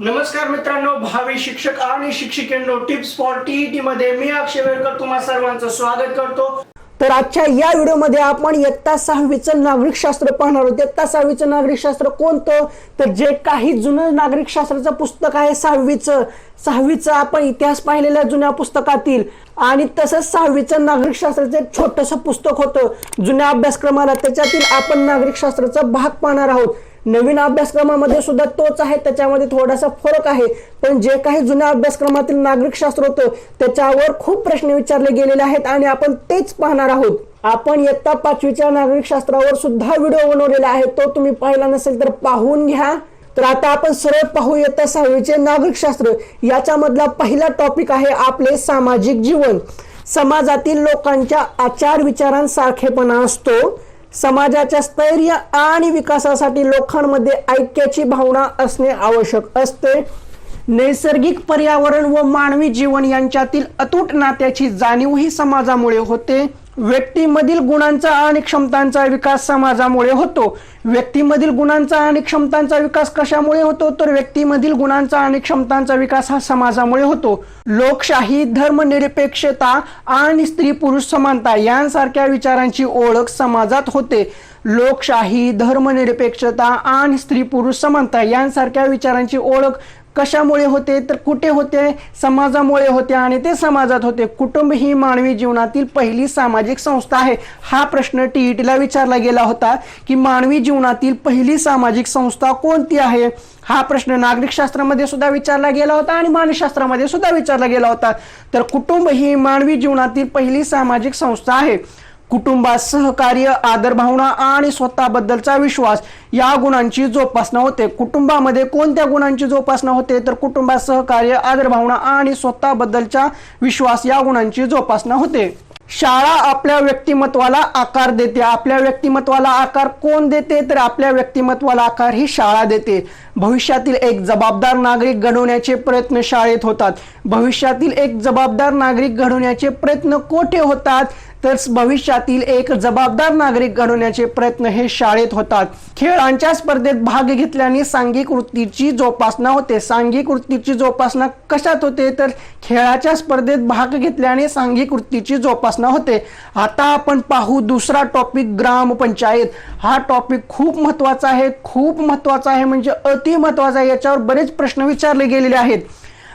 नमस्कार मित्रांनो भावी शिक्षक आणि शिक्षिकेंनो टिप्स फॉर टीईटी मध्ये मी अक्षय वेळकर तुम्हा सर्वांचं स्वागत करतो. तर आजच्या या व्हिडिओमध्ये आपण इयत्ता सहावीचं नागरिकशास्त्र पाहणार आहोत. इयत्ता सहावीचं नागरिकशास्त्र कोणतं? तर जे काही जुनं नागरिकशास्त्राचं पुस्तक आहे सहावीचं. सहावीचं आपण इतिहास पाहिलेल्या जुन्या पुस्तकातील. आणि तसंच सहावीचं नागरिकशास्त्राचं एक छोटंसं पुस्तक होतं. जुन्या अभ्यासक्रमाला त्याच्यातील आपण नागरिकशास्त्राचा भाग पाहणार आहोत. नवीन अभ्यासक्रमामध्ये सुद्धा तोच आहे त्याच्यामध्ये थोडासा फरक आहे. पण जे काही जुन्या अभ्यासक्रमातील नागरिकशास्त्र होतं त्याच्यावर खूप प्रश्न विचारले गेलेले आहेत आणि आपण तेच पाहणार आहोत. आपण इयत्ता पाचवीच्या नागरिकशास्त्रावर सुद्धा व्हिडिओ बनवलेला आहे तो तुम्ही पाहिला नसेल तर पाहून घ्या. तर आता आपण सरळ पाहू इयत्ता सहावीचे नागरिकशास्त्र याच्यामधला पहिला टॉपिक आहे आपले सामाजिक जीवन. समाजातील लोकांच्या आचार विचारांसारखेपणा असतो. समाजाच्या स्थैर्य आणि विकासासाठी लोकांमध्ये ऐक्याची भावना असणे आवश्यक असते. नैसर्गिक पर्यावरण व मानवी जीवन यांच्यातील अतूट नात्याची जाणीव ही समाजामुळे होते. व्यक्तीमधील गुणांचा आणि क्षमतांचा विकास समाजामुळे होतो. व्यक्तीमधील गुणांचा आणि क्षमतांचा विकास कशामुळे होतो? तर व्यक्तीमधील गुणांचा आणि क्षमतांचा विकास हा समाजामुळे होतो. लोकशाही धर्मनिरपेक्षता आणि स्त्री पुरुष समानता यांसारख्या विचारांची ओळख समाजात होते. लोकशाही धर्मनिरपेक्षता आणि स्त्री पुरुष समानता यांसारख्या विचारांची ओळख कशामुळे होते तर कुठे होते? समाजामुळे होते आणि ते समाजात होते. कुटुंब ही मानवी जीवनातील पहिली सामाजिक संस्था आहे. हा प्रश्न टीईटीला विचारला गेला होता की मानवी जीवनातील पहिली सामाजिक संस्था कोणती आहे? हा प्रश्न नागरिकशास्त्रामध्ये सुद्धा विचारला गेला होता आणि मानसशास्त्रामध्ये सुद्धा विचारला गेला होता. तर कुटुंब ही मानवी जीवनातील पहिली सामाजिक संस्था आहे. कुटुंबात सहकार्य आदरभावना आणि स्वतःबद्दलचा विश्वास या गुणांची जोपासना होते. कुटुंबामध्ये कोणत्या गुणांची जोपासना होते? तर कुटुंबात सहकार्य आदरभावना आणि स्वतःबद्दलचा विश्वास या गुणांची जोपासना होते. शाळा आपल्या व्यक्तिमत्वाला आकार देते. आपल्या व्यक्तिमत्वाला आकार कोण देते? तर आपल्या व्यक्तिमत्वाला आकार ही शाळा देते. भविष्यातील एक जबाबदार नागरिक घडवण्याचे प्रयत्न शाळेत होतात. भविष्यातील एक जबाबदार नागरिक घडवण्याचे प्रयत्न कोठे होतात? तर भविष्यातील एक जबाबदार नागरिक घडवण्याचे प्रयत्न हे शाळेत होतात. खेळांच्या स्पर्धेत भाग घेतल्याने सांघिक वृत्तीची जोपासना होते. सांघिक वृत्तीची जोपासना कशात होते? तर खेळाच्या स्पर्धेत भाग घेतल्याने सांघिक वृत्तीची जोपासना होते. आता आपण पाहू दुसरा टॉपिक ग्रामपंचायत. हा टॉपिक खूप महत्त्वाचा आहे. खूप महत्त्वाचा आहे म्हणजे अति महत्त्वाचा आहे. याच्यावर बरेच प्रश्न विचारले गेलेले आहेत.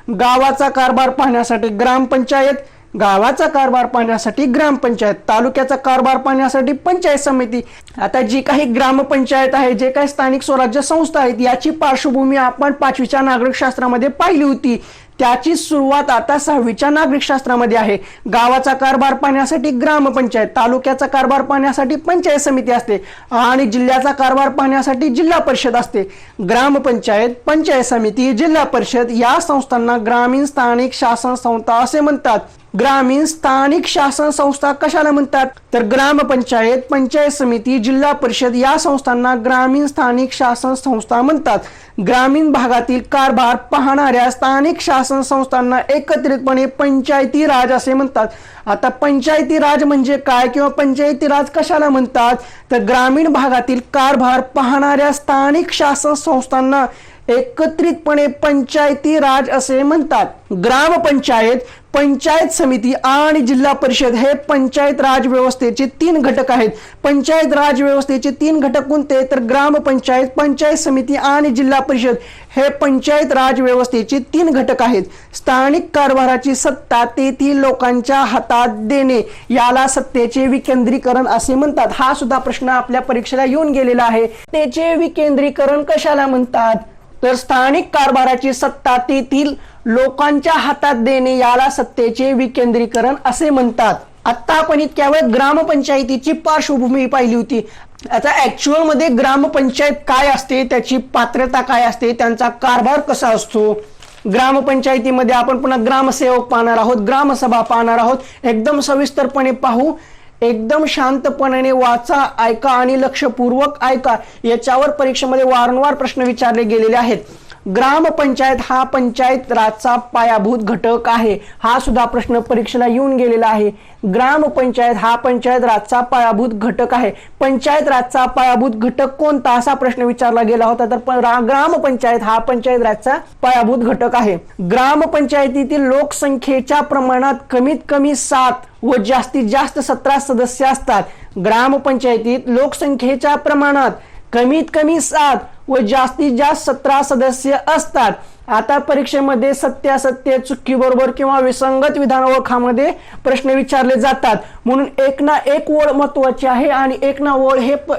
गावाचा कारभार पाहण्यासाठी ग्रामपंचायत गावाचा कारभार पाहण्यासाठी ग्रामपंचायत तालुक्याचा कारभार पाहण्यासाठी पंचायत समिती. आता जी काही ग्रामपंचायत आहे जे काही स्थानिक स्वराज्य संस्था आहेत याची पार्श्वभूमी आपण पाचवीच्या नागरिकशास्त्रामध्ये पाहिली होती. त्याची सुरुवात आता सहावीच्या नागरिकशास्त्रामध्ये आहे. गावाचा कारभार पाहण्यासाठी ग्रामपंचायत तालुक्याचा कारभार पाहण्यासाठी पंचायत समिती असते आणि जिल्ह्याचा कारभार पाहण्यासाठी जिल्हा परिषद असते. ग्रामपंचायत पंचायत समिती जिल्हा परिषद या संस्थांना ग्रामीण स्थानिक शासन संस्था असे म्हणतात. ग्रामीण स्थानिक शासन संस्था कशाला म्हणतात? तर ग्रामपंचायत पंचायत समिती जिल्हा परिषद या संस्थांना ग्रामीण स्थानिक शासन संस्था म्हणतात. ग्रामीण भागातील कारभार पाहणाऱ्या स्थानिक शासन संस्थांना एकत्रितपणे पंचायती राज असे म्हणतात. आता पंचायती राज म्हणजे काय किंवा पंचायती राज कशाला म्हणतात? तर ग्रामीण भागातील कारभार पाहणाऱ्या स्थानिक शासन संस्थांना एकत्रितपणे पंचायती राज असे म्हणतात. ग्रामपंचायत पंचायत समिती आणि जिल्हा परिषद हे पंचायत राज व्यवस्थेचे तीन घटक आहेत. पंचायत राज व्यवस्थेचे तीन घटक कोणते? तर ग्रामपंचायत पंचायत समिती आणि जिल्हा परिषद हे पंचायत राज व्यवस्थेचे तीन घटक आहेत. स्थानिक कारभाराची सत्ता तेथील लोकांच्या हातात देणे याला सत्तेचे विकेंद्रीकरण असे म्हणतात. हा सुद्धा प्रश्न आपल्या परीक्षेला येऊन गेलेला आहे. त्याचे विकेंद्रीकरण कशाला म्हणतात? तर स्थानिक कारभाराची सत्ता तेथील लोकांच्या हातात देणे याला सत्तेचे विकेंद्रीकरण असे म्हणतात. आता आपण इतक्या वेळ ग्रामपंचायतीची पार्श्वभूमी पाहिली होती. आता ऍक्च्युअलमध्ये ग्रामपंचायत काय असते त्याची पात्रता काय असते त्यांचा कारभार कसा असतो? ग्रामपंचायतीमध्ये आपण पुन्हा ग्रामसेवक पाहणार आहोत ग्रामसभा पाहणार आहोत. एकदम सविस्तरपणे पाहू. एकदम शांतपणाने वाचा ऐका आणि लक्षपूर्वक ऐका. याच्यावर परीक्षेमध्ये वारंवार प्रश्न विचारले गेलेले आहेत. ग्रामपंचायत हा पंचायत राजचा पायाभूत घटक आहे. हा सुद्धा प्रश्न परीक्षेला येऊन गेलेला आहे. ग्रामपंचायत हा पंचायत राजचा पायाभूत घटक आहे. पंचायत राजचा पायाभूत घटक कोणता असा प्रश्न विचारला गेला होता तर प- ग्रामपंचायत हा पंचायत राजचा पायाभूत घटक आहे. ग्रामपंचायतीतील लोकसंख्येच्या प्रमाणात कमीत कमी सात व जास्तीत जास्त सतरा सदस्य असतात. ग्रामपंचायतीत लोकसंख्येच्या प्रमाणात कमीत कमी सात व जास्तीत जास्त सतरा सदस्य असतात. आता परीक्षेमध्ये सत्य चुकीबरोबर चुकी बरोबर किंवा विसंगत विधान ओळखामध्ये प्रश्न विचारले जातात. म्हणून एक ना एक ओळ महत्वाची आहे आणि एक ना ओळ हे प-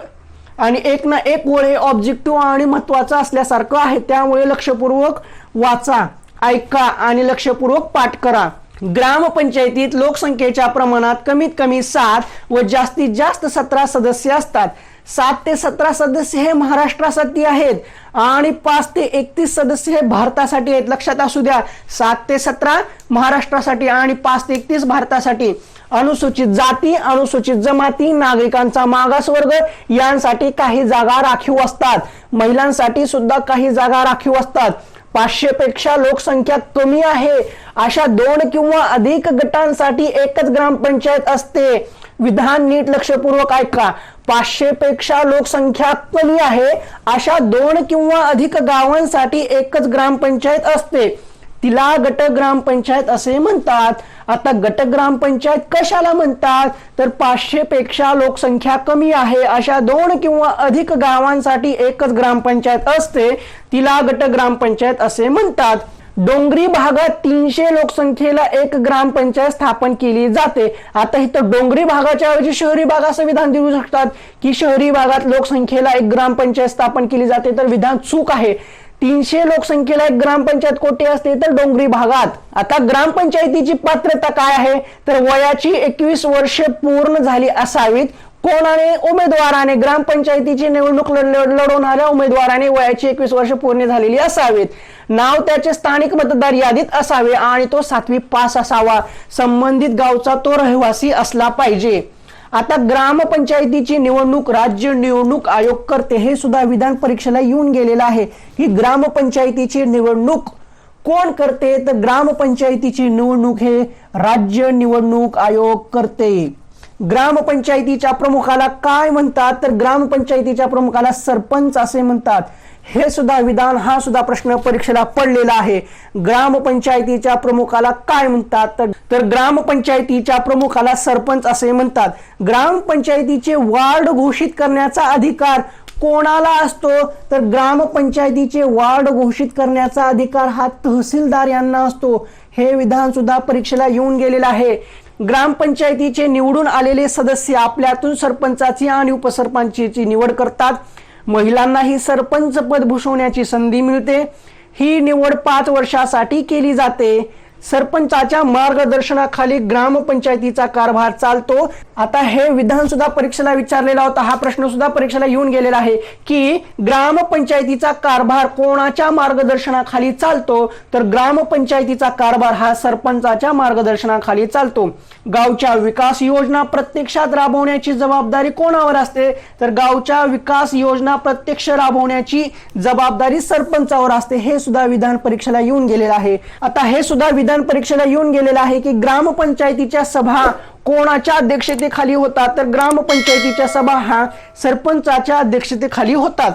आणि एक ना एक ओळ हे ऑब्जेक्टिव्ह आणि महत्वाचं असल्यासारखं आहे. त्यामुळे लक्षपूर्वक वाचा ऐका आणि लक्षपूर्वक पाठ करा. ग्रामपंचायतीत लोकसंख्येच्या प्रमाणात कमीत कमी सात व जास्तीत जास्त सतरा सदस्य असतात. सात ते सतरा सदस्य हे महाराष्ट्रासाठी आहेत आणि पाच ते एकतीस सदस्य हे भारतासाठी आहेत. लक्षात असू द्या सात ते सतरा महाराष्ट्रासाठी आणि पाच ते एकतीस भारतासाठी. अनुसूचित जाती अनुसूचित जमाती नागरिकांचा मागासवर्ग यांसाठी काही जागा राखीव असतात. महिलांसाठी सुद्धा काही जागा राखीव असतात. पाचशे पेक्षा लोकसंख्या कमी आहे. अशा दोन किंवा अधिक गटांसाठी एकच ग्रामपंचायत असते. विधान नीट लक्षपूर्वक ऐका. पाचशे पेक्षा लोकसंख्या कमी आहे. अशा दोन किंवा अधिक गावांसाठी एकच ग्रामपंचायत असते. तिला गट ग्रामपंचायत असे म्हणतात. आता गट ग्रामपंचायत कशाला म्हणतात? तर पाचशे पेक्षा लोकसंख्या कमी आहे. अशा दोन किंवा अधिक गावांसाठी एकच ग्रामपंचायत असते. तिला गट ग्रामपंचायत असे म्हणतात. डोंगरी भागात तीनशे लोकसंख्येला एक ग्रामपंचायत स्थापन केली जाते. आता इथं डोंगरी भागाच्या ऐवजी शहरी भाग असं विधान देऊ शकतात. की शहरी भागात लोकसंख्येला एक ग्रामपंचायत स्थापन केली जाते तर विधान चूक आहे. तीनशे लोकसंख्येला एक ग्रामपंचायत कोटी असते तर डोंगरी भागात. आता ग्रामपंचायतीची पात्रता काय आहे? तर वयाची एकवीस वर्षे पूर्ण झाली असावीत. कोणाने? उमेदवाराने. ग्रामपंचायतीची निवडणूक लढ- लढवणाऱ्या उमेदवाराने वयाची एकवीस वर्ष पूर्ण झालेली असावीत. नाव त्याचे स्थानिक मतदार यादीत असावे आणि तो सातवी पास असावा. संबंधित गावचा तो रहिवासी असला पाहिजे. आता ग्रामपंचायतीची निवडणूक राज्य निवडणूक आयोग करते हे सुद्धा विधान परीक्षेला येऊन गेलेलं आहे. ही ग्रामपंचायतीची निवडणूक कोण करते? तर ग्रामपंचायतीची निवडणूक हे राज्य निवडणूक आयोग करते. ग्रामपंचायतीच्या प्रमुखाला काय म्हणतात? तर ग्रामपंचायतीच्या प्रमुखाला सरपंच असे म्हणतात. हे सुद्धा विधान हा सुद्धा प्रश्न परीक्षेला पडलेला आहे. ग्रामपंचायतीच्या प्रमुखाला काय म्हणतात? तर- ग्रामपंचायतीच्या प्रमुखाला सरपंच असे म्हणतात. ग्रामपंचायतीचे वार्ड घोषित करण्याचा अधिकार कोणाला असतो? तर ग्रामपंचायतीचे वार्ड घोषित करण्याचा अधिकार हा तहसीलदार यांना असतो. हे विधान सुद्धा परीक्षेला येऊन गेलेलं आहे. ग्रामपंचायतीचे निवडून आलेले सदस्य आपल्यातून सरपंचाची आणि उपसरपंचाची निवड करतात. महिलांनाही सरपंच पद भूषवण्याची संधी मिळते. ही निवड पाच वर्षासाठी केली जाते. सरपंचाच्या मार्गदर्शनाखाली ग्रामपंचायतीचा कारभार चालतो. आता हे विधान सुद्धा परीक्षेला विचारलेला होता हा प्रश्न सुद्धा परीक्षेला येऊन गेलेला आहे की ग्रामपंचायतीचा कारभार कोणाच्या मार्गदर्शनाखाली चालतो? तर ग्रामपंचायतीचा कारभार हा सरपंचाच्या मार्गदर्शनाखाली चालतो. गावच्या विकास योजना प्रत्यक्षात राबवण्याची जबाबदारी कोणावर असते? तर गावच्या विकास योजना प्रत्यक्ष राबवण्याची जबाबदारी सरपंचावर असते हे सुद्धा विधान परीक्षेला येऊन गेलेलं आहे. आता हे सुद्धा विधान परीक्षेला येऊन गेलेला आहे की ग्रामपंचायतीच्या सभा कोणाच्या अध्यक्षतेखाली होतात? तर ग्रामपंचायतीच्या सभा हा सरपंचाच्या अध्यक्षतेखाली होतात.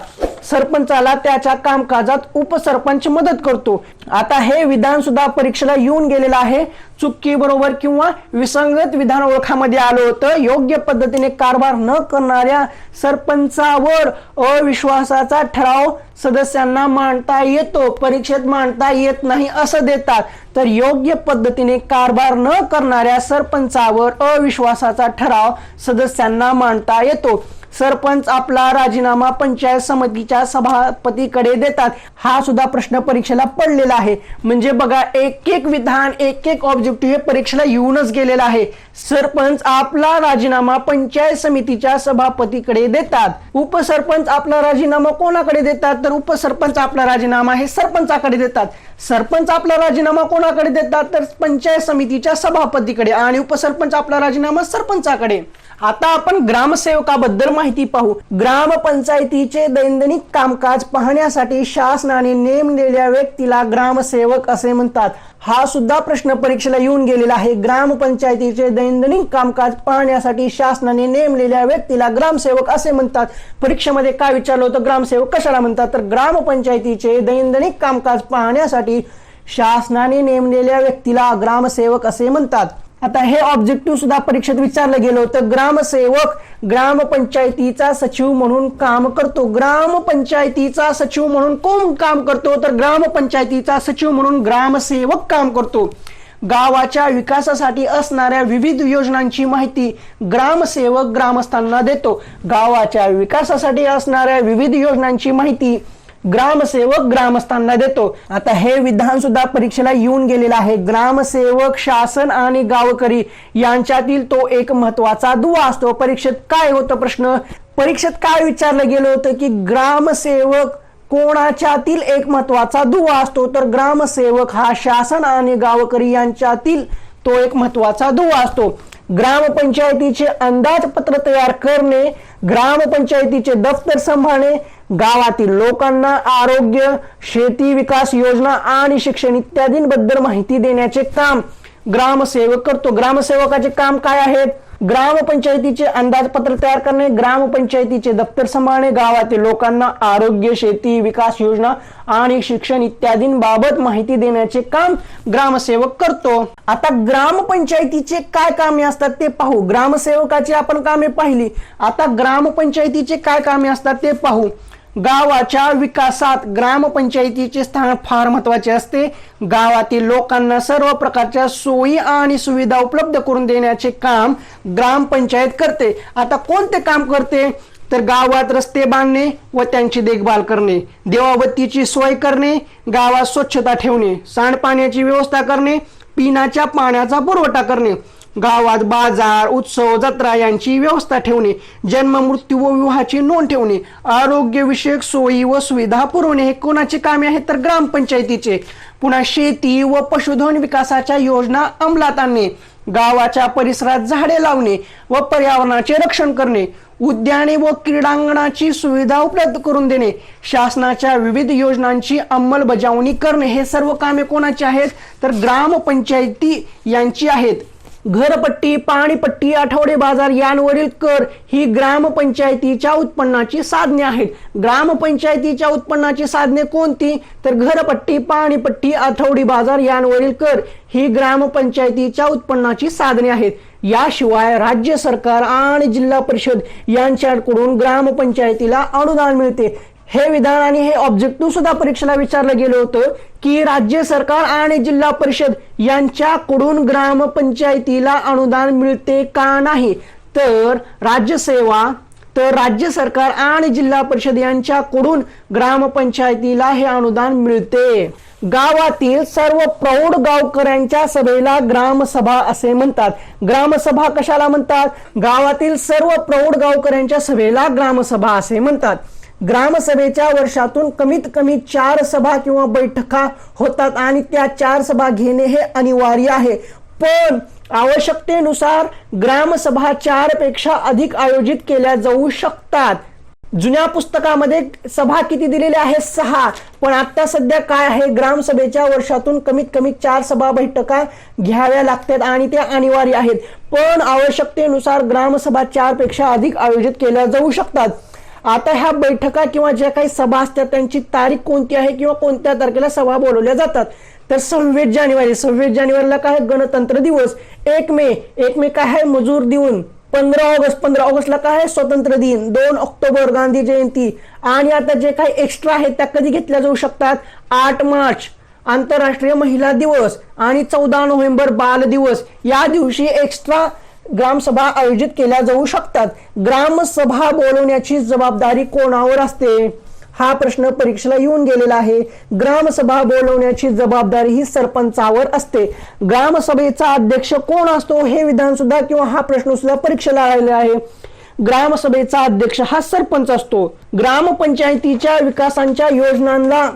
सरपंचाला त्याच्या कामकाजात उपसरपंच मदत करतो. आता हे विधान सुद्धा परीक्षेला येऊन गेलेलं आहे. चुकी बरोबर किंवा विसंगत विधान ओळखामध्ये आलं होतं. योग्य पद्धतीने कारभार न करणाऱ्या सरपंचावर अविश्वासाचा ठराव सदस्यांना मांडता येतो. परीक्षेत मांडता येत नाही असं देतात. तर योग्य पद्धतीने कारभार न करणाऱ्या सरपंचावर अविश्वासाचा ठराव सदस्यांना मांडता येतो. सरपंच आपला राजीनामा पंचायत समितीच्या सभापतीकडे देतात हा सुद्धा प्रश्न परीक्षेला पडलेला आहे. म्हणजे बघा एक एक विधान एक एक ऑब्जेक्टिव्ह हे परीक्षेला येऊनच गेलेलं आहे. सरपंच आपला राजीनामा पंचायत समितीच्या सभापतीकडे देतात. उपसरपंच आपला राजीनामा कोणाकडे देतात? तर उपसरपंच आपला राजीनामा हे सरपंचाकडे देतात. सरपंच आपला राजीनामा कोणाकडे देतात? तर पंचायत समितीच्या सभापतीकडे आणि उपसरपंच आपला राजीनामा सरपंचाकडे. आता आपण ग्रामसेवकाबद्दल माहिती पाहू. ग्रामपंचायतीचे दैनंदिन कामकाज पाहण्यासाठी शासनाने नेमलेल्या व्यक्तीला ग्रामसेवक असे म्हणतात. हा सुद्धा प्रश्न परीक्षेला येऊन गेलेला आहे. ग्रामपंचायतीचे दैनंदिन कामकाज पाहण्यासाठी शासनाने नेमलेल्या व्यक्तीला ग्रामसेवक असे म्हणतात. परीक्षेमध्ये काय विचारलं होतं? ग्रामसेवक कशाला म्हणतात? तर ग्रामपंचायतीचे दैनंदिन कामकाज पाहण्यासाठी शासनाने नेमलेल्या व्यक्तीला ग्रामसेवक असे म्हणतात. आता हे ऑब्जेक्टिव्ह सुद्धा परीक्षेत विचारलं गेलं होतं. ग्रामसेवक ग्रामपंचायतीचा सचिव म्हणून काम करतो. ग्रामपंचायतीचा सचिव म्हणून कोण काम करतो? तर ग्रामपंचायतीचा सचिव म्हणून ग्रामसेवक काम करतो. गावाच्या विकासासाठी असणाऱ्या विविध योजनांची माहिती ग्रामसेवक ग्रामस्थांना देतो. गावाच्या विकासासाठी असणाऱ्या विविध योजनांची माहिती ग्रामसेवक ग्रामस्थांना देतो. आता हे विधान सुद्धा परीक्षेला येऊन गेलेलं आहे. ग्रामसेवक शासन आणि गावकरी यांच्यातील तो एक महत्त्वाचा दुवा असतो. परीक्षेत काय होतं प्रश्न? परीक्षेत काय विचारलं गेलं होतं की ग्रामसेवक कोणाच्यातील एक महत्त्वाचा दुवा असतो? तर ग्रामसेवक हा शासन आणि गावकरी यांच्यातील तो एक महत्त्वाचा दुवा असतो. ग्रामपंचायतीचे अंदाजपत्र तयार करणे ग्रामपंचायतीचे दफ्तर सांभाळणे गावातील लोकांना आरोग्य शेती विकास योजना आणि शिक्षण इत्यादींबद्दल माहिती देण्याचे काम. ग्रामसेवक करतो. ग्रामसेवकाचे काम काय आहेत? ग्रामपंचायतीचे अंदाजपत्र तयार करणे ग्रामपंचायतीचे दप्तर सांभाळणे गावातील लोकांना आरोग्य शेती विकास योजना आणि शिक्षण इत्यादींबाबत माहिती देण्याचे काम ग्रामसेवक करतो. आता ग्रामपंचायतीचे काय कामे असतात ते पाहू. ग्रामसेवकाची आपण कामे पाहिली. आता ग्रामपंचायतीचे काय कामे असतात ते पाहू. गावाच्या विकासात ग्रामपंचायतीचे स्थान फार महत्त्वाचे असते. गावातील लोकांना सर्व प्रकारच्या सोयी आणि सुविधा उपलब्ध करून देण्याचे काम ग्रामपंचायत करते. आता कोणते काम करते? तर गावात रस्ते बांधणे व त्यांची देखभाल करणे देवाबत्तीची सोय करणे गावात स्वच्छता ठेवणे सांडपाण्याची व्यवस्था करणे पिण्याच्या पाण्याचा पुरवठा करणे. गावात बाजार उत्सव जत्रा यांची व्यवस्था ठेवणे जन्म मृत्यू व विवाहाची नोंद ठेवणे आरोग्यविषयक सोयी व सुविधा पुरवणे हे कोणाचे कामे आहेत तर ग्रामपंचायतीचे. पुन्हा शेती व पशुधन विकासाच्या योजना अंमलात आणणे गावाच्या परिसरात झाडे लावणे व पर्यावरणाचे रक्षण करणे उद्याने व क्रीडांगणाची सुविधा उपलब्ध करून देणे शासनाच्या विविध योजनांची अंमलबजावणी करणे हे सर्व कामे कोणाची आहेत तर ग्रामपंचायती यांची आहेत. घरपट्टी पाणीपट्टी आठवडे बाजार यांवरील कर ही ग्रामपंचायतीच्या उत्पन्नाची साधने आहेत. ग्रामपंचायतीच्या उत्पन्नाची साधने कोणती? तर घरपट्टी पाणीपट्टी आठवडी बाजार यांवरील कर ही ग्रामपंचायतीच्या उत्पन्नाची साधने आहेत. याशिवाय राज्य सरकार आणि जिल्हा परिषद यांच्याकडून ग्रामपंचायतीला अनुदान मिळते. हे विधान आणि हे ऑब्जेक्टिव्ह सुद्धा परीक्षेला विचारलं गेलं होतं. की राज्य सरकार आणि जिल्हा परिषद यांच्याकडून ग्रामपंचायतीला अनुदान मिळते का नाही? तर राज्यसेवा तर राज्य सरकार आणि जिल्हा परिषद यांच्याकडून ग्रामपंचायतीला हे अनुदान मिळते. गावातील सर्व प्रौढ गावकऱ्यांच्या सभेला ग्रामसभा असे म्हणतात. ग्रामसभा कशाला म्हणतात? गावातील सर्व प्रौढ गावकऱ्यांच्या सभेला ग्रामसभा असे म्हणतात. ग्रामसभेच्या वर्षातून कमीत कमी चार सभा किंवा बैठका होतात आणि त्या चार सभा घेणे हे अनिवार्य आहे. पण आवश्यकतेनुसार ग्रामसभा चारपेक्षा अधिक आयोजित केल्या जाऊ शकतात. जुन्या पुस्तकामध्ये सभा किती दिलेल्या आहे सहा. पण आता सध्या काय आहे? ग्रामसभेच्या वर्षातून कमीत कमी चार सभा बैठका घ्याव्या लागतात आणि त्या अनिवार्य आहेत. पण आवश्यकतेनुसार ग्रामसभा चारपेक्षा अधिक आयोजित केल्या जाऊ शकतात. आता ह्या बैठका किंवा ज्या काही सभा असतात त्यांची तारीख कोणती आहे किंवा कोणत्या तारखेला सभा बोलवल्या जातात? तर सव्वीस जानेवारी सव्वीस जानेवारीला काय गणतंत्र दिवस. एक मे एक मे काय आहे? मजूर देऊन पंधरा ऑगस्ट पंधरा ऑगस्टला काय आहे? स्वतंत्र दिन. दोन ऑक्टोबर गांधी जयंती. आणि आता जे काही एक्स्ट्रा आहेत त्या कधी घेतल्या जाऊ शकतात? आठ मार्च आंतरराष्ट्रीय महिला दिवस आणि चौदा नोव्हेंबर बाल दिवस. या दिवशी एक्स्ट्रा ग्रामसभा आयोजित केल्या जाऊ शकतात. ग्रामसभा बोलवण्याची जबाबदारी कोणावर असते? हा प्रश्न परीक्षेला येऊन गेलेला आहे. ग्रामसभा बोलवण्याची जबाबदारी ही सरपंचावर असते. ग्रामसभेचा अध्यक्ष कोण असतो हे विधान सुद्धा किंवा हा प्रश्न सुद्धा परीक्षेला आलेला आहे. ग्रामसभेचा अध्यक्ष हा सरपंच असतो. ग्रामपंचायतीच्या विकासांच्या योजनांना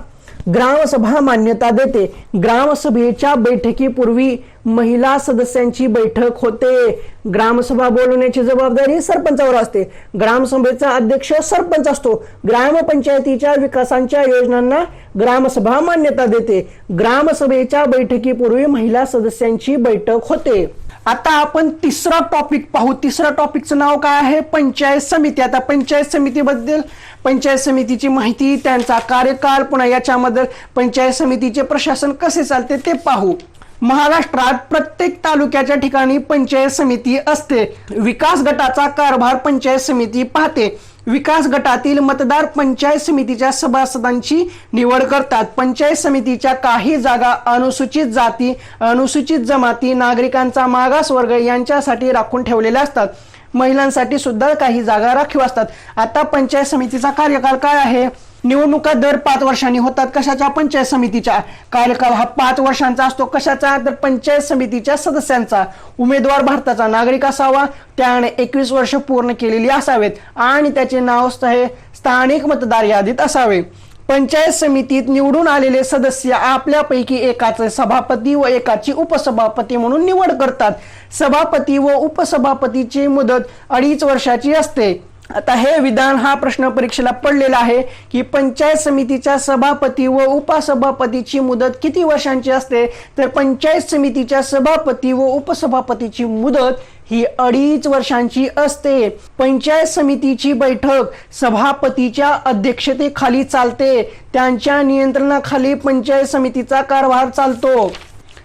ग्रामसभा मान्यता देते. ग्रामसभेच्या बैठकीपूर्वी महिला सदस्यांची बैठक होते. ग्रामसभा बोलवण्याची जबाबदारी सरपंचावर असते. ग्रामसभेचा अध्यक्ष सरपंच असतो. ग्रामपंचायतीच्या विकासांच्या योजनांना ग्रामसभा मान्यता देते. ग्रामसभेच्या बैठकीपूर्वी महिला सदस्यांची बैठक होते. आता आपण तिसरा टॉपिक पाहू. तिसरा टॉपिकचं नाव काय आहे? पंचायत समिती. आता पंचायत समितीबद्दल पंचायत समितीची माहिती त्यांचा कार्यकाळ पुन्हा याच्यामध्ये पंचायत समितीचे प्रशासन कसे चालते ते पाहू. महाराष्ट्रात प्रत्येक तालुक्याच्या ठिकाणी पंचायत समिती असते. विकास गटाचा कारभार पंचायत समिती पाहते. विकास गटातील मतदार पंचायत समितीच्या सभासदांची निवड करतात. पंचायत समितीच्या काही जागा अनुसूचित जाती अनुसूचित जमाती नागरिकांचा मागास वर्ग यांच्यासाठी राखून ठेवलेल्या असतात. महिलांसाठी सुद्धा काही जागा राखीव असतात. आता पंचायत समितीचा कार्यकाळ काय आहे? निवडणुका दर पाच वर्षांनी होतात. कशाच्या? पंचायत समितीच्या. कार्यकाळ हा पाच वर्षांचा असतो. कशाचा? तर पंचायत समितीच्या सदस्यांचा. उमेदवार भारताचा नागरिक असावा. त्याने एकवीस वर्ष पूर्ण केलेली असावेत. आणि त्याचे नाव हे स्थानिक मतदार यादीत असावे. पंचायत समितीत निवडून आलेले सदस्य आपल्यापैकी एकाचे सभापती व एकाची उपसभापती म्हणून निवड करतात. सभापती व उपसभापतीची मुदत अडीच वर्षाची असते. आता हे विधान हा प्रश्न परीक्षेला पडलेला आहे की पंचायत समितीच्या सभापती व उपसभापतीची मुदत किती वर्षांची असते? तर पंचायत समितीच्या सभापती व उपसभापतीची मुदत ही अडीच वर्षांची असते. पंचायत समितीची बैठक सभापतीच्या अध्यक्षतेखाली चालते. त्यांच्या नियंत्रणाखाली पंचायत समितीचा कारभार चालतो.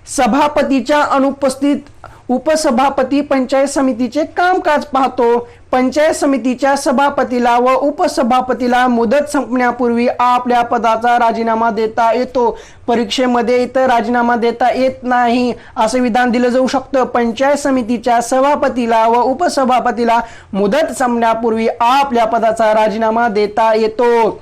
सभापतीच्या अनुपस्थित उपसभापती पंचायत समितीचे कामकाज पाहतो. पंचायत समितीच्या सभापतीला व उपसभापतीला मुदत संपण्यापूर्वी आपल्या पदाचा राजीनामा देता येतो. परीक्षेमध्ये इथं राजीनामा देता येत नाही. असं विधान दिलं जाऊ शकतं. पंचायत समितीच्या सभापतीला व उपसभापतीला मुदत संपण्यापूर्वी आपल्या पदाचा राजीनामा देता येतो.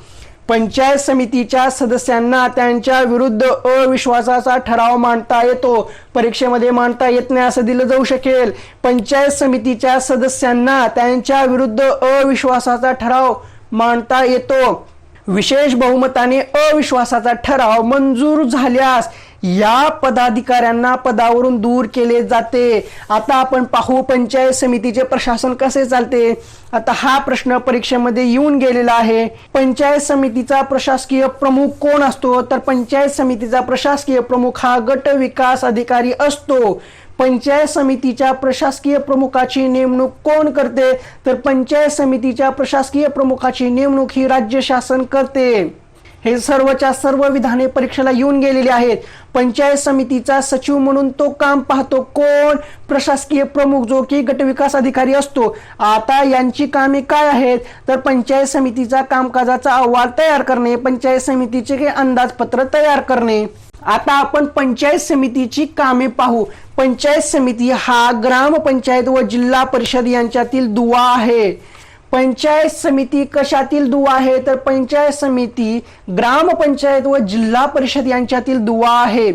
पंचायत समितीच्या सदस्यांना त्यांच्या विरुद्ध अविश्वासाचा ठराव मांडता येतो. परीक्षेमध्ये मांडता येत नाही असं दिलं जाऊ शकेल. पंचायत समितीच्या सदस्यांना त्यांच्या विरुद्ध अविश्वासाचा ठराव मांडता येतो. विशेष बहुमताने अविश्वासाचा ठराव मंजूर झाल्यास या पदाधिकाऱ्यांना पदावरून दूर केले जाते. आता आपण पाहू पंचायत समितीचे प्रशासन कसे चालते. आता हा प्रश्न परीक्षेमध्ये येऊन गेलेला आहे. पंचायत समितीचा प्रशासकीय प्रमुख कोण असतो? तर पंचायत समितीचा प्रशासकीय प्रमुख हा गट विकास अधिकारी असतो. पंचायत समितीच्या प्रशासकीय प्रमुखाची नेमणूक कोण करते? तर पंचायत समितीच्या प्रशासकीय प्रमुखाची नेमणूक ही राज्य शासन करते. हे सर्वच्या सर्व विधाने परीक्षेला येऊन गेलेली आहेत. पंचायत समितीचा सचिव म्हणून तो काम पाहतो. कोण? प्रशासकीय प्रमुख जो की गटविकास अधिकारी असतो. आता यांची कामे काय आहेत? तर पंचायत समितीचा कामकाजाचा अहवाल तयार करणे पंचायत समितीचे काही अंदाजपत्र तयार करणे. आता आपण पंचायत समितीची कामे पाहू. पंचायत समिती हा ग्रामपंचायत व जिल्हा परिषद यांच्यातील दुवा आहे. पंचायत समिती कशातील दुवा आहे? तर पंचायत समिती ग्रामपंचायत व जिल्हा परिषद यांच्यातील दुवा आहे.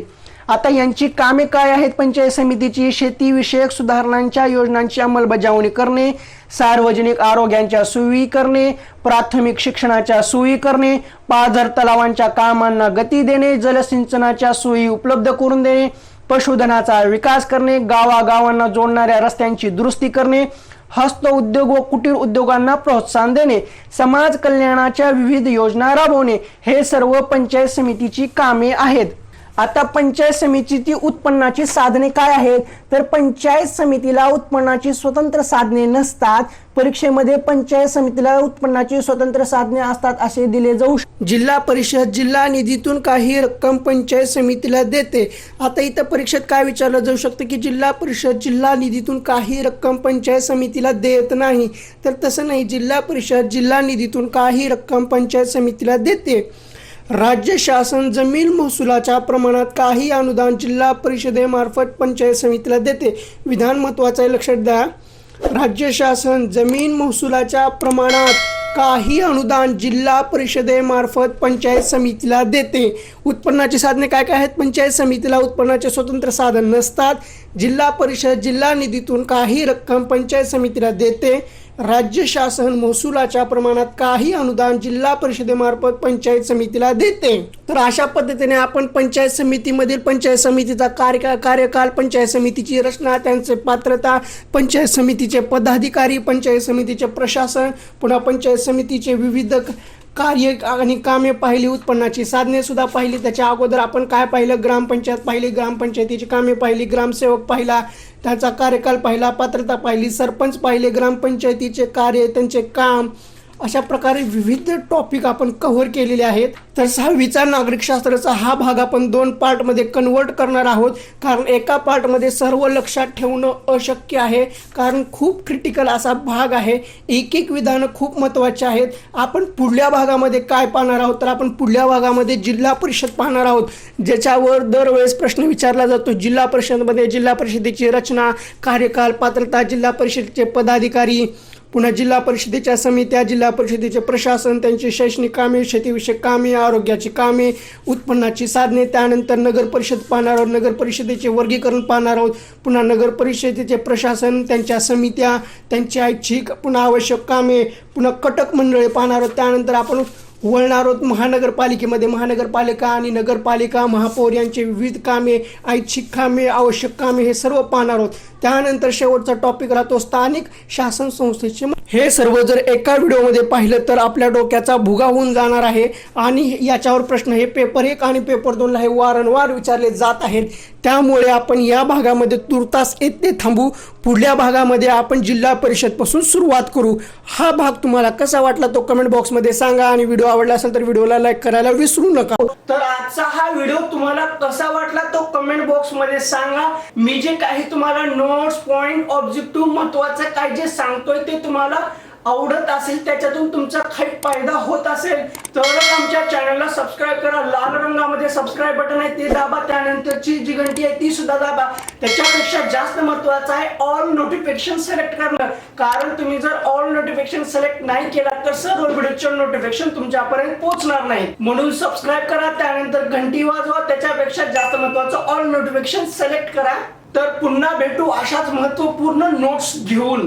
आता यांची कामे काय आहेत पंचायत समितीची? शेतीविषयक सुधारणांच्या योजनांची अंमलबजावणी करणे सार्वजनिक आरोग्यांच्या सोयी करणे प्राथमिक शिक्षणाच्या सोयी करणे पाझर तलावांच्या कामांना गती देणे जलसिंचनाच्या सोयी उपलब्ध करून देणे पशुधनाचा विकास करणे गावागावांना जोडणाऱ्या रस्त्यांची दुरुस्ती करणे हस्त उद्योग व कुटीर उद्योगांना प्रोत्साहन देणे समाज कल्याणाच्या विविध योजना राबवणे हे सर्व पंचायत समितीची कामे आहेत. आता पंचायत समितीची उत्पन्नाची साधने काय आहेत? तर पंचायत समितीला उत्पन्नाची स्वतंत्र साधने नसतात. परीक्षेमध्ये पंचायत समितीला उत्पन्नाची स्वतंत्र साधने असतात असे दिले जाऊ जिल्हा परिषद जिल्हा निधीतून काही रक्कम पंचायत समितीला देते. आता इथं परीक्षेत काय विचारलं जाऊ शकतं की जिल्हा परिषद जिल्हा निधीतून काही रक्कम पंचायत समितीला देत नाही? तर तसं नाही. जिल्हा परिषद जिल्हा निधीतून काही रक्कम पंचायत समितीला देते. राज्य शासन जमीन महसुलाच्या प्रमाणात काही अनुदान जिल्हा परिषदेमार्फत पंचायत समितीला देते. विधान महत्वाचं आहे लक्षात द्या. राज्य शासन जमीन महसुलाच्या प्रमाणात काही अनुदान जिल्हा परिषदेमार्फत पंचायत समितीला देते. उत्पन्नाची साधने काय काय आहेत? पंचायत समितीला उत्पन्नाचे स्वतंत्र साधन नसतात. जिल्हा परिषद जिल्हा निधीतून काही रक्कम पंचायत समितीला देते. राज्य शासन महसुलाच्या प्रमाणात काही अनुदान जिल्हा परिषदेमार्फत पंचायत समितीला देते. तर अशा पद्धतीने आपण पंचायत समितीमधील पंचायत समितीचा कार्यकाळ कार्यकाल पंचायत समितीची रचना त्यांचे पात्रता पंचायत समितीचे पदाधिकारी पंचायत समितीचे प्रशासन पुन्हा पंचायत समितीचे विविध कार्य आणि कामे पाहिली उत्पन्नाची साधने सुद्धा पाहिली. त्याच्या अगोदर आपण काय पाहिलं? ग्रामपंचायत पाहिली ग्रामपंचायतीची कामे पाहिली ग्रामसेवक पाहिला त्याचा कार्यकाल पाहिला पात्रता पाहिली सरपंच पाहिले ग्रामपंचायतीचे कार्य त्यांचे काम अशा प्रकारे विविध टॉपिक आपण कव्हर केलेले आहेत. तर सहावीचा नागरिकशास्त्राचा हा भाग आपण दोन पार्टमध्ये कन्वर्ट करणार आहोत. कारण एका पार्टमध्ये सर्व लक्षात ठेवणं अशक्य आहे. कारण खूप क्रिटिकल असा भाग आहे. एक एक विधानं खूप महत्त्वाचे आहेत. आपण पुढल्या भागामध्ये काय पाहणार आहोत? तर आपण पुढल्या भागामध्ये जिल्हा परिषद पाहणार आहोत. ज्याच्यावर दरवेळेस प्रश्न विचारला जातो. जिल्हा परिषदमध्ये जिल्हा परिषदेची रचना कार्यकाल पात्रता जिल्हा परिषदेचे पदाधिकारी पुन्हा जिल्हा परिषदेच्या समित्या जिल्हा परिषदेचे प्रशासन त्यांची शैक्षणिक कामे शेतीविषयक कामे आरोग्याची कामे उत्पन्नाची साधने त्यानंतर नगर परिषद पाहणार आहोत नगर परिषदेचे वर्गीकरण पाहणार आहोत पुन्हा नगर परिषदेचे प्रशासन त्यांच्या समित्या त्यांची ऐच्छिक पुन्हा आवश्यक कामे पुन्हा कटक मंडळे पाहणार आहोत त्यानंतर आपण वळणार आहोत महानगरपालिकेमध्ये. महानगरपालिका आणि नगरपालिका महापौर यांचे विविध कामे ऐच्छिक कामे आवश्यक कामे हे सर्व पाहणार आहोत. त्यानंतर शेवटचा टॉपिक राहतो स्थानिक शासन संस्थेचे. हे सर्व जर एका व्हिडिओमध्ये पाहिलं तर आपल्या डोक्याचा भुगा होऊन जाणार आहे. आणि याच्यावर प्रश्न हे पेपर एक आणि पेपर दोनला हे वारंवार विचारले जात आहेत. त्यामुळे आपण या भागामध्ये तुर्तास येथे थांबू. पुढल्या भागामध्ये आपण जिल्हा परिषदपासून सुरुवात करू. हा भाग तुम्हाला कसा वाटला तो कमेंट बॉक्समध्ये सांगा. आणि व्हिडिओ आवडला असेल तर व्हिडिओला लाईक करायला विसरू नका. तर आजचा हा व्हिडिओ तुम्हाला कसा वाटला तो कमेंट बॉक्समध्ये सांगा. मी जे काही तुम्हाला नोट्स पॉइंट ऑब्जेक्टिव्ह महत्वाचं काय जे सांगतोय ते तुम्हाला आवडत असेल त्याच्यातून तुमचा काही फायदा होत असेल तरच आमच्या चॅनलला सबस्क्राईब करा. लाल रंगामध्ये सबस्क्राईब बटन आहे ते दाबा. त्यानंतरची जी घंटी आहे ती सुद्धा दाबा. त्याच्यापेक्षा जास्त महत्वाचं आहे ऑल नोटिफिकेशन सिलेक्ट करणं. कारण तुम्ही जर ऑल नोटिफिकेशन सिलेक्ट नाही केला तर सर्व व्हिडिओचे नोटिफिकेशन तुमच्यापर्यंत पोहोचणार नाही. म्हणून सबस्क्राईब करा त्यानंतर घंटी वाजवा. त्याच्यापेक्षा जास्त महत्वाचं ऑल नोटिफिकेशन सिलेक्ट करा. तर पुन्हा भेटू अशाच महत्त्वपूर्ण नोट्स घेऊन.